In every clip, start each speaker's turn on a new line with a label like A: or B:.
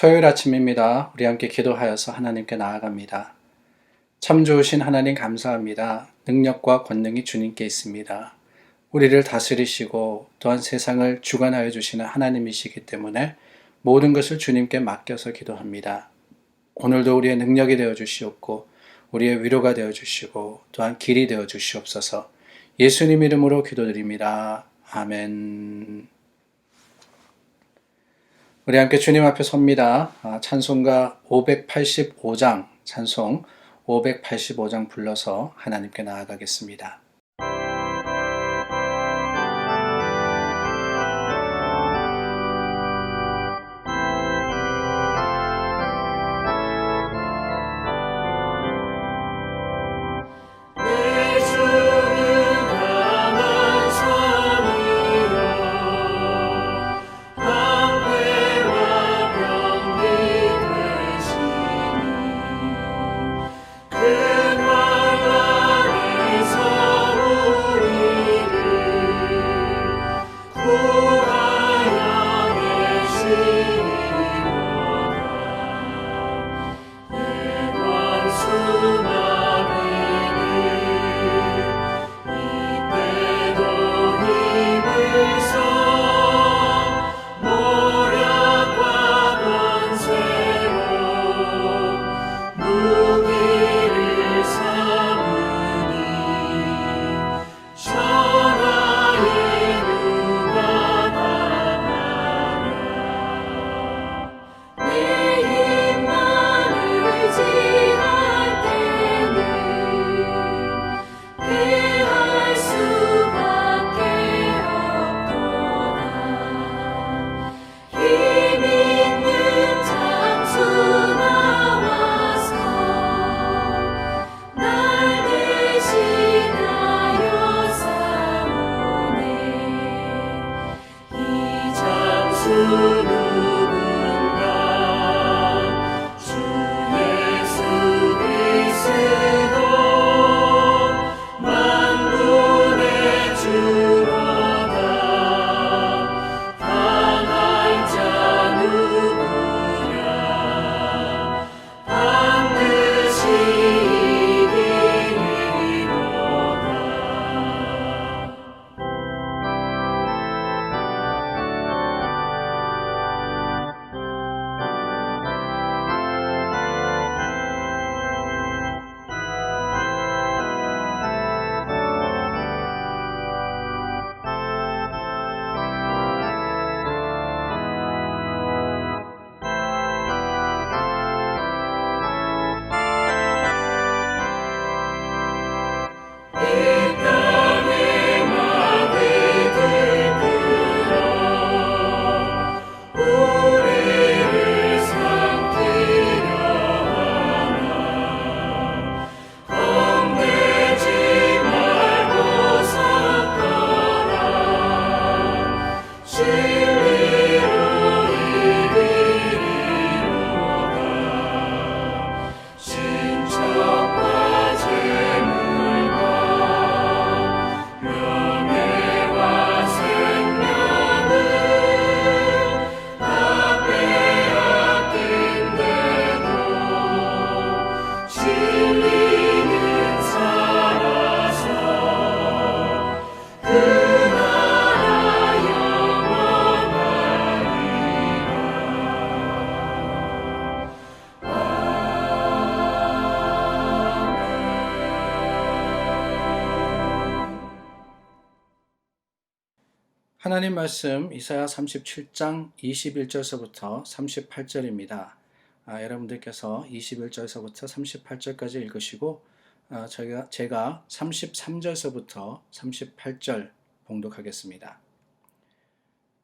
A: 토요일 아침입니다. 우리 함께 기도하여서 하나님께 나아갑니다. 참 좋으신 하나님 감사합니다. 능력과 권능이 주님께 있습니다. 우리를 다스리시고 또한 세상을 주관하여 주시는 하나님이시기 때문에 모든 것을 주님께 맡겨서 기도합니다. 오늘도 우리의 능력이 되어 주시옵고 우리의 위로가 되어 주시고 또한 길이 되어 주시옵소서. 예수님 이름으로 기도드립니다. 아멘. 우리 함께 주님 앞에 섭니다. 아, 찬송가 585장, 찬송 585장 불러서 하나님께 나아가겠습니다. 하나님 말씀 이사야 37장 21절서부터 38절입니다. 아, 여러분들께서 21절서부터 38절까지 읽으시고 아, 저희가 제가 33절서부터 38절 봉독하겠습니다.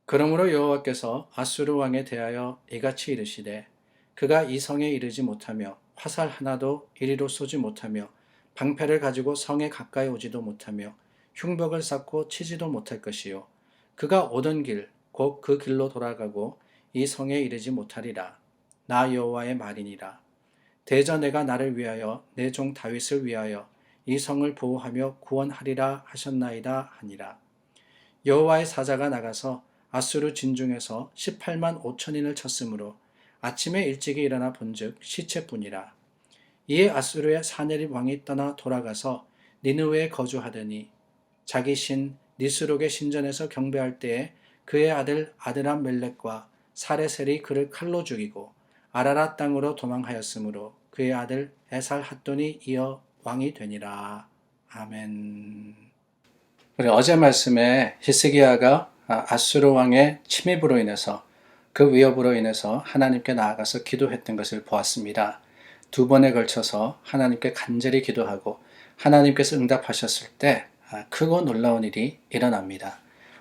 A: 그러므로 여호와께서 아수르 왕에 대하여 이같이 이르시되 그가 이 성에 이르지 못하며 화살 하나도 이리로 쏘지 못하며 방패를 가지고 성에 가까이 오지도 못하며 흉벽을 쌓고 치지도 못할 것이요 그가 오던 길 곧 그 길로 돌아가고 이 성에 이르지 못하리라. 나 여호와의 말이니라. 대저 내가 나를 위하여 내 종 다윗을 위하여 이 성을 보호하며 구원하리라 하셨나이다 하니라. 여호와의 사자가 나가서 아수르 진중에서 18만 5천인을 쳤으므로 아침에 일찍이 일어나 본즉 시체뿐이라. 이에 아수르의 사내립 왕이 떠나 돌아가서 니느웨에 거주하더니 자기 신 니스록의 신전에서 경배할 때에 그의 아들 아드람 멜렉과 사레셀이 그를 칼로 죽이고 아라라 땅으로 도망하였으므로 그의 아들 에살 핫돈이 이어 왕이 되니라. 아멘. 우리 어제 말씀에 히스기야가 아, 아수르 왕의 침입으로 인해서 그 위협으로 인해서 하나님께 나아가서 기도했던 것을 보았습니다. 두 번에 걸쳐서 하나님께 간절히 기도하고 하나님께서 응답하셨을 때 아, 크고 놀라운 일이 일어납니다.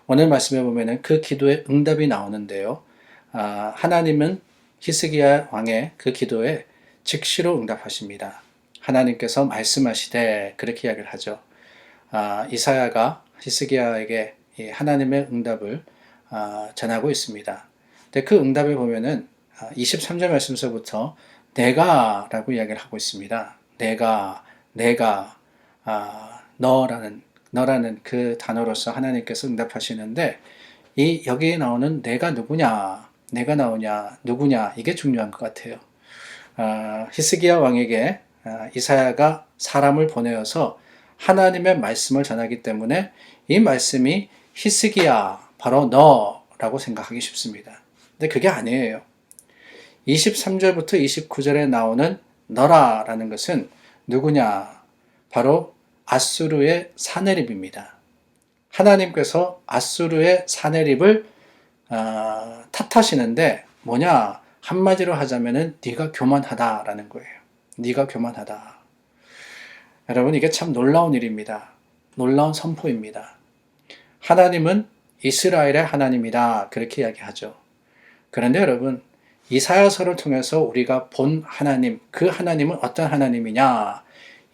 A: 오늘 말씀에 보면은 그 기도에 응답이 나오는데요. 아, 하나님은 히스기야 왕의 그 기도에 즉시로 응답하십니다. 하나님께서 말씀하시되 그렇게 이야기를 하죠. 아, 이사야가 히스기야에게 이 하나님의 응답을 아, 전하고 있습니다. 근데 그 응답에 보면은 아, 23절 말씀서부터 내가라고 이야기를 하고 있습니다. 내가 내가 아, 너라는 너라는 그 단어로서 하나님께서 응답하시는데 이 여기에 나오는 내가 누구냐 내가 나오냐 누구냐 이게 중요한 것 같아요. 아, 히스기야 왕에게 아, 이사야가 사람을 보내어서 하나님의 말씀을 전하기 때문에 이 말씀이 히스기야 바로 너라고 생각하기 쉽습니다. 근데 그게 아니에요. 23절부터 29절에 나오는 너라라는 것은 누구냐? 바로 아수르의 사내립입니다. 하나님께서 아수르의 사내립을 아, 탓하시는데 뭐냐? 한마디로 하자면은 네가 교만하다라는 거예요. 네가 교만하다. 여러분 이게 참 놀라운 일입니다. 놀라운 선포입니다. 하나님은 이스라엘의 하나님이다 그렇게 이야기하죠. 그런데 여러분 이사야서를 통해서 우리가 본 하나님 그 하나님은 어떤 하나님이냐?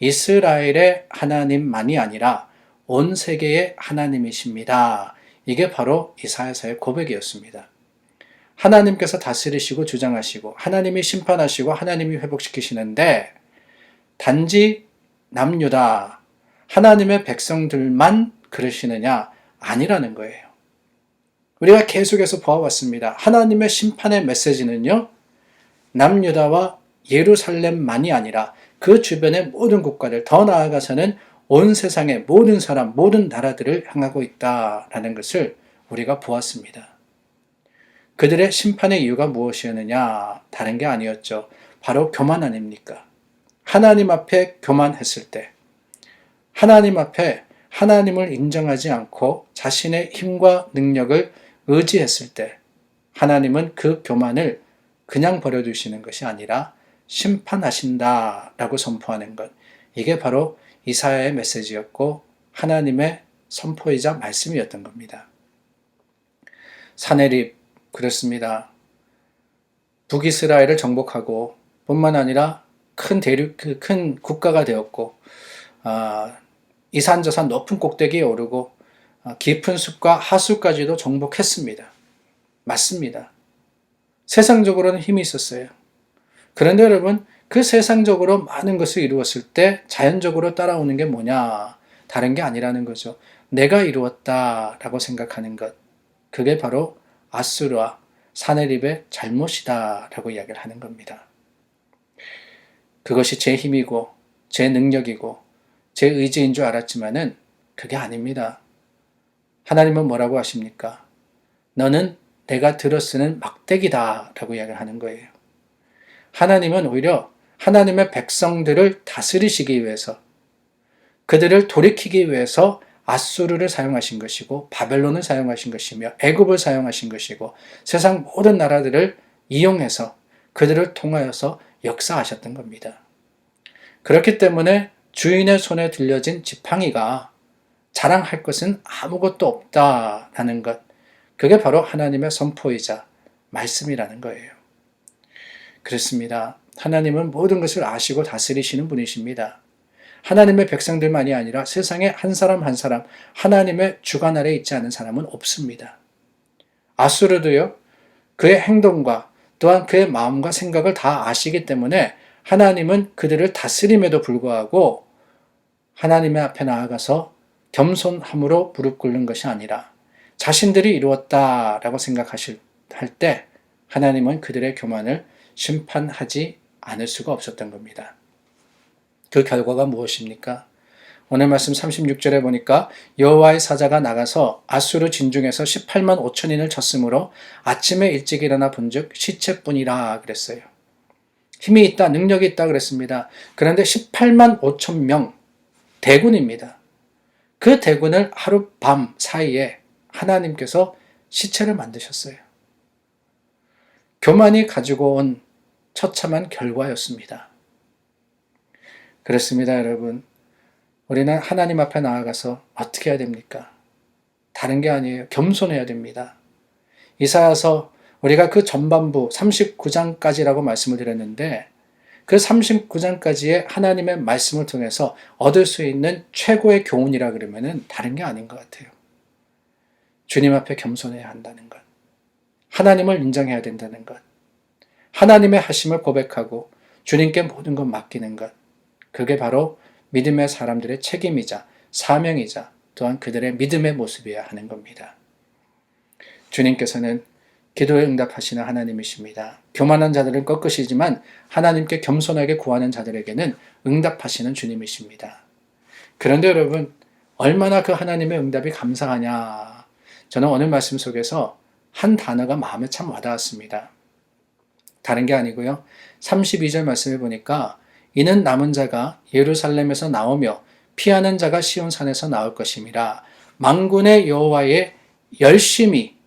A: 이스라엘의 하나님만이 아니라 온 세계의 하나님이십니다. 이게 바로 이사야서의 고백이었습니다. 하나님께서 다스리시고 주장하시고 하나님이 심판하시고 하나님이 회복시키시는데 단지 남유다 하나님의 백성들만 그러시느냐 아니라는 거예요. 우리가 계속해서 보아왔습니다. 하나님의 심판의 메시지는요. 남유다와 예루살렘만이 아니라 그 주변의 모든 국가들 더 나아가서는 온 세상의 모든 사람 모든 나라들을 향하고 있다라는 것을 우리가 보았습니다. 그들의 심판의 이유가 무엇이었느냐? 다른 게 아니었죠. 바로 교만 아닙니까? 하나님 앞에 교만했을 때, 하나님 앞에 하나님을 인정하지 않고 자신의 힘과 능력을 의지했을 때, 하나님은 그 교만을 그냥 버려두시는 것이 아니라 심판하신다라고 선포하는 것. 이게 바로 이사야의 메시지였고 하나님의 선포이자 말씀이었던 겁니다. 사내립 그렇습니다. 북이스라엘을 정복하고 뿐만 아니라 큰 대륙, 그큰 국가가 되었고, 아, 이산저산 높은 꼭대기에 오르고, 아, 깊은 숲과 하수까지도 정복했습니다. 맞습니다. 세상적으로는 힘이 있었어요. 그런데 여러분, 그 세상적으로 많은 것을 이루었을 때 자연적으로 따라오는 게 뭐냐? 다른 게 아니라는 거죠. 내가 이루었다라고 생각하는 것. 그게 바로 아수르와 사내립의 잘못이다라고 이야기를 하는 겁니다. 그것이 제 힘이고 제 능력이고 제 의지인 줄 알았지만은 그게 아닙니다. 하나님은 뭐라고 하십니까? 너는 내가 들어쓰는 막대기다라고 이야기를 하는 거예요. 하나님은 오히려 하나님의 백성들을 다스리시기 위해서 그들을 돌이키기 위해서 아수르를 사용하신 것이고 바벨론을 사용하신 것이며 애굽을 사용하신 것이고 세상 모든 나라들을 이용해서 그들을 통하여서 역사하셨던 겁니다. 그렇기 때문에 주인의 손에 들려진 지팡이가 자랑할 것은 아무것도 없다라는 것. 그게 바로 하나님의 선포이자 말씀이라는 거예요. 그렇습니다. 하나님은 모든 것을 아시고 다스리시는 분이십니다. 하나님의 백성들만이 아니라 세상에 한 사람 한 사람 하나님의 주관 아래 있지 않은 사람은 없습니다. 아수르도요, 그의 행동과 또한 그의 마음과 생각을 다 아시기 때문에 하나님은 그들을 다스림에도 불구하고 하나님의 앞에 나아가서 겸손함으로 무릎 꿇는 것이 아니라 자신들이 이루었다라고 생각하실 할 때 하나님은 그들의 교만을 심판하지 않을 수가 없었던 겁니다. 그 결과가 무엇입니까? 오늘 말씀 36절에 보니까 여호와의 사자가 나가서 아수르 진중에서 18만 5천인을 쳤으므로 아침에 일찍 일어나 본즉 시체뿐이라 그랬어요. 힘이 있다, 능력이 있다 그랬습니다. 그런데 18만 5천 명 대군입니다. 그 대군을 하루 밤 사이에 하나님께서 시체를 만드셨어요. 교만이 가지고 온 처참한 결과였습니다. 그렇습니다, 여러분. 우리는 하나님 앞에 나아가서 어떻게 해야 됩니까? 다른 게 아니에요. 겸손해야 됩니다. 이사야서 우리가 그 전반부 39장까지라고 말씀을 드렸는데 그 39장까지의 하나님의 말씀을 통해서 얻을 수 있는 최고의 교훈이라 그러면은 다른 게 아닌 것 같아요. 주님 앞에 겸손해야 한다는 것. 하나님을 인정해야 된다는 것. 하나님의 하심을 고백하고 주님께 모든 것 맡기는 것. 그게 바로 믿음의 사람들의 책임이자 사명이자 또한 그들의 믿음의 모습이어야 하는 겁니다. 주님께서는 기도에 응답하시는 하나님이십니다. 교만한 자들은 꺾으시지만 하나님께 겸손하게 구하는 자들에게는 응답하시는 주님이십니다. 그런데 여러분, 얼마나 그 하나님의 응답이 감사하냐. 저는 오늘 말씀 속에서 한 단어가 마음에 참 와닿았습니다. 다른 게 아니고요. 32절 말씀해 보니까 이는 남은 자가 예루살렘에서 나오며 피하는 자가 시온 산에서 나올 것임이라 망군의 여호와의 열심히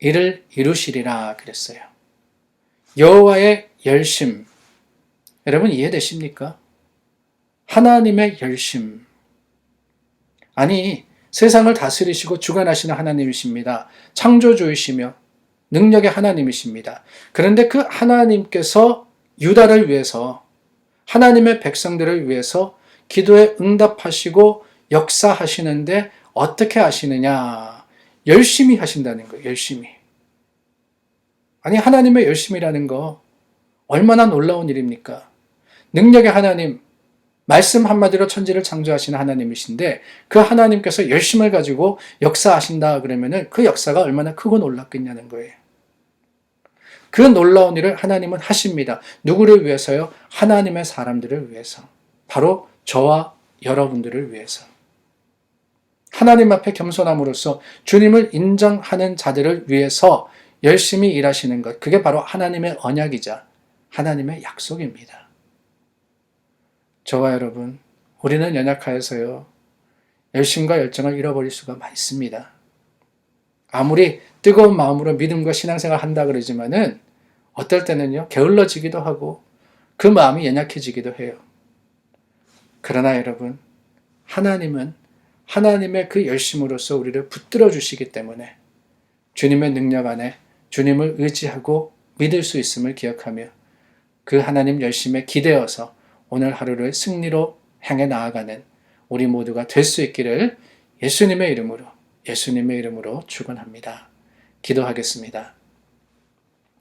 A: 이를 이루시리라 그랬어요. 여호와의 열심 여러분 이해되십니까? 하나님의 열심 아니 세상을 다스리시고 주관하시는 하나님이십니다. 창조주이시며 능력의 하나님이십니다. 그런데 그 하나님께서 유다를 위해서 하나님의 백성들을 위해서 기도에 응답하시고 역사하시는데 어떻게 하시느냐? 열심히 하신다는 거예요. 열심히. 아니 하나님의 열심이라는 거 얼마나 놀라운 일입니까? 능력의 하나님, 말씀 한마디로 천지를 창조하시는 하나님이신데 그 하나님께서 열심을 가지고 역사하신다 그러면은 그 역사가 얼마나 크고 놀랍겠냐는 거예요. 그 놀라운 일을 하나님은 하십니다. 누구를 위해서요? 하나님의 사람들을 위해서. 바로 저와 여러분들을 위해서. 하나님 앞에 겸손함으로써 주님을 인정하는 자들을 위해서 열심히 일하시는 것. 그게 바로 하나님의 언약이자 하나님의 약속입니다. 저와 여러분, 우리는 연약하여서요. 열심과 열정을 잃어버릴 수가 많습니다. 아무리 뜨거운 마음으로 믿음과 신앙생활 한다 그러지만은 어떨 때는요, 게을러지기도 하고 그 마음이 연약해지기도 해요. 그러나 여러분, 하나님은 하나님의 그 열심으로써 우리를 붙들어 주시기 때문에 주님의 능력 안에 주님을 의지하고 믿을 수 있음을 기억하며 그 하나님 열심에 기대어서 오늘 하루를 승리로 향해 나아가는 우리 모두가 될 수 있기를 예수님의 이름으로 예수님의 이름으로 축원합니다. 기도하겠습니다.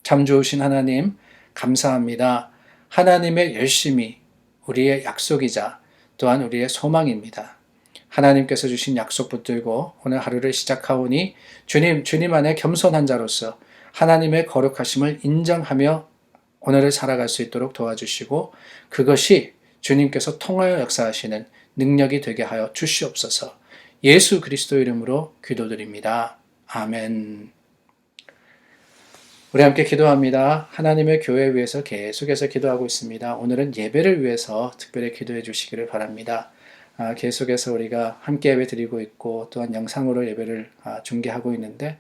A: 참 좋으신 하나님 감사합니다. 하나님의 열심이 우리의 약속이자 또한 우리의 소망입니다. 하나님께서 주신 약속 붙들고 오늘 하루를 시작하오니 주님, 주님 안에 겸손한 자로서 하나님의 거룩하심을 인정하며 오늘을 살아갈 수 있도록 도와주시고 그것이 주님께서 통하여 역사하시는 능력이 되게 하여 주시옵소서 예수 그리스도 이름으로 기도드립니다. 아멘. 우리 함께 기도합니다. 하나님의 교회 위해서 계속해서 기도하고 있습니다. 오늘은 예배를 위해서 특별히 기도해 주시기를 바랍니다. 아, 계속해서 우리가 함께 예배 드리고 있고 또한 영상으로 예배를 아, 중계하고 있는데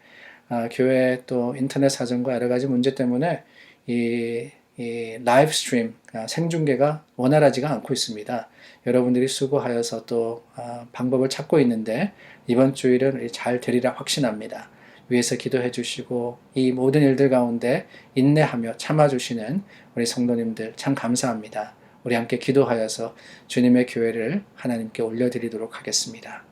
A: 아, 교회 또 인터넷 사정과 여러 가지 문제 때문에 이, 이 라이브 스트림 아, 생중계가 원활하지가 않고 있습니다. 여러분들이 수고하여서 또 아, 방법을 찾고 있는데 이번 주일은 잘 되리라 확신합니다. 위해서 기도해 주시고 이 모든 일들 가운데 인내하며 참아 주시는 우리 성도님들 참 감사합니다. 우리 함께 기도하여서 주님의 교회를 하나님께 올려 드리도록 하겠습니다.